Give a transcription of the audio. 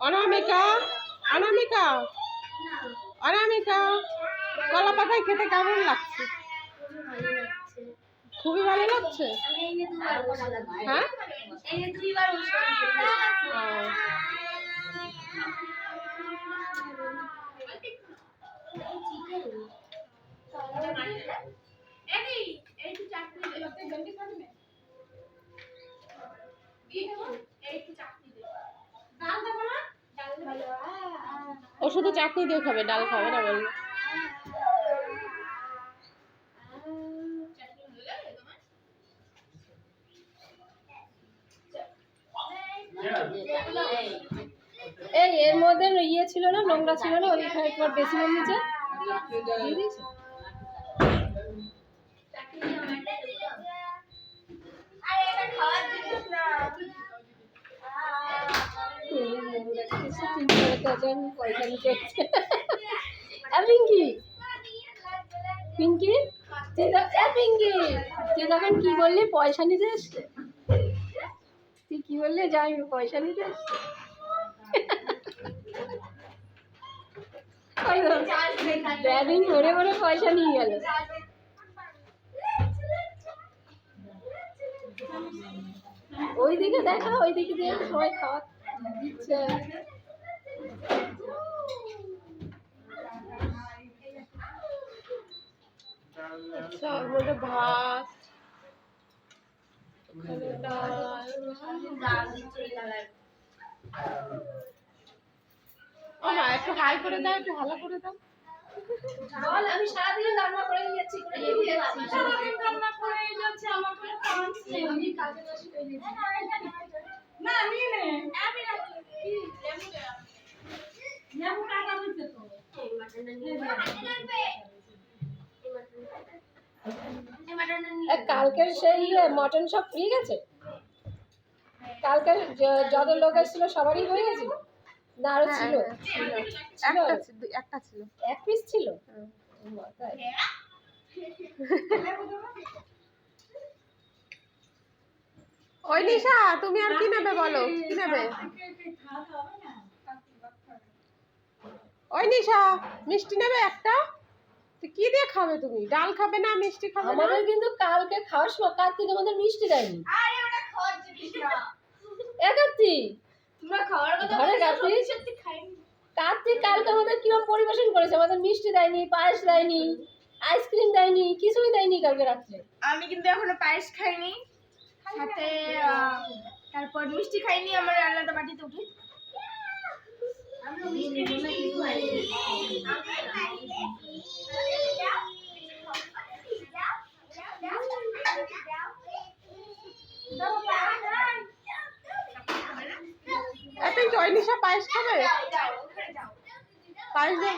অনামিকা অনামিকা অনামিকা কলা পাতায় খেতে কেমন লাগছে? খুবই ভালো লাগছে? হ্যাঁ? ও, ও শুধু চাটনি দিয়ে খাবে ডাল খাবে না বলল এই এর মধ্যে ইয়ে ছিল না নোংরা ছিল না? ওইখানে তোমার বেসিনের নিচে। দিয়ে দিয়েছ? আছে, পয়সা নিতে পিঙ্কি পিঙ্কি পিঙ্কি তুই তখন কি বললি পয়সা নিতে এসছে? তুই কি বললি যে আমি পয়সা নিতে এসছি। করে পয়সা নিয়ে গেল। ওইদিকে দেখা ওইদিকে দিয়ে সবাই খাওয়া দিচ্ছে। আচ্ছা ওর ভাত একটু হাই করে দাও একটু ভালো করে দাও। বল আমি সারাদিন রান্না করে যাচ্ছি করে যাচ্ছি। সারাদিন রান্না করে যাচ্ছে আমার কোনো চান্স নেই। আমি কাজে বসে করে না নিয়ে নে আমি রাখি কি লেবু লেবু কাটা হইছে তো। এই মাটনটা নিয়ে এই মাটনটা নিয়ে এ, কালকের সেই মটন সব ফ্রি গেছে কালকের যত লোক এসেছিল সবারই হয়ে গেছিল না আরও ছিল। একটা ছিল? এক পিস ছিল। ওই নিশা তুমি আর কি নেবে বলো? কি নেবে? ওই নিশা মিষ্টি নেবে একটা? কি দিয়ে খাবে তুমি? ডাল খাবে না মিষ্টি খাবে না? আমাদের কিন্তু কালকে খাওয়ার সময় কার্তিক আমাদের মিষ্টি দেয়নি। আরে ওটা খাওয়ার জিনিস না। এ কার্তিক! তোমরা খাওয়ার কথা ঘরে বলছো, কার্তিক? সত্যি সত্যি খাইনি। কার্তিক কালকে আমাদের কিরম পরিবেশন করেছে? আমাদের মিষ্টি দেয়নি পায়েস দেয়নি আইসক্রিম দেয়নি কিছুই দেয়নি কালকে রাত্রে। আমি কিন্তু এখনও পায়েস খাইনি। সাথে তারপর মিষ্টি খাইনি আমার আলাদা বাটিতে উঠে। এত পায়েস খাবে? পায়েস দিয়ে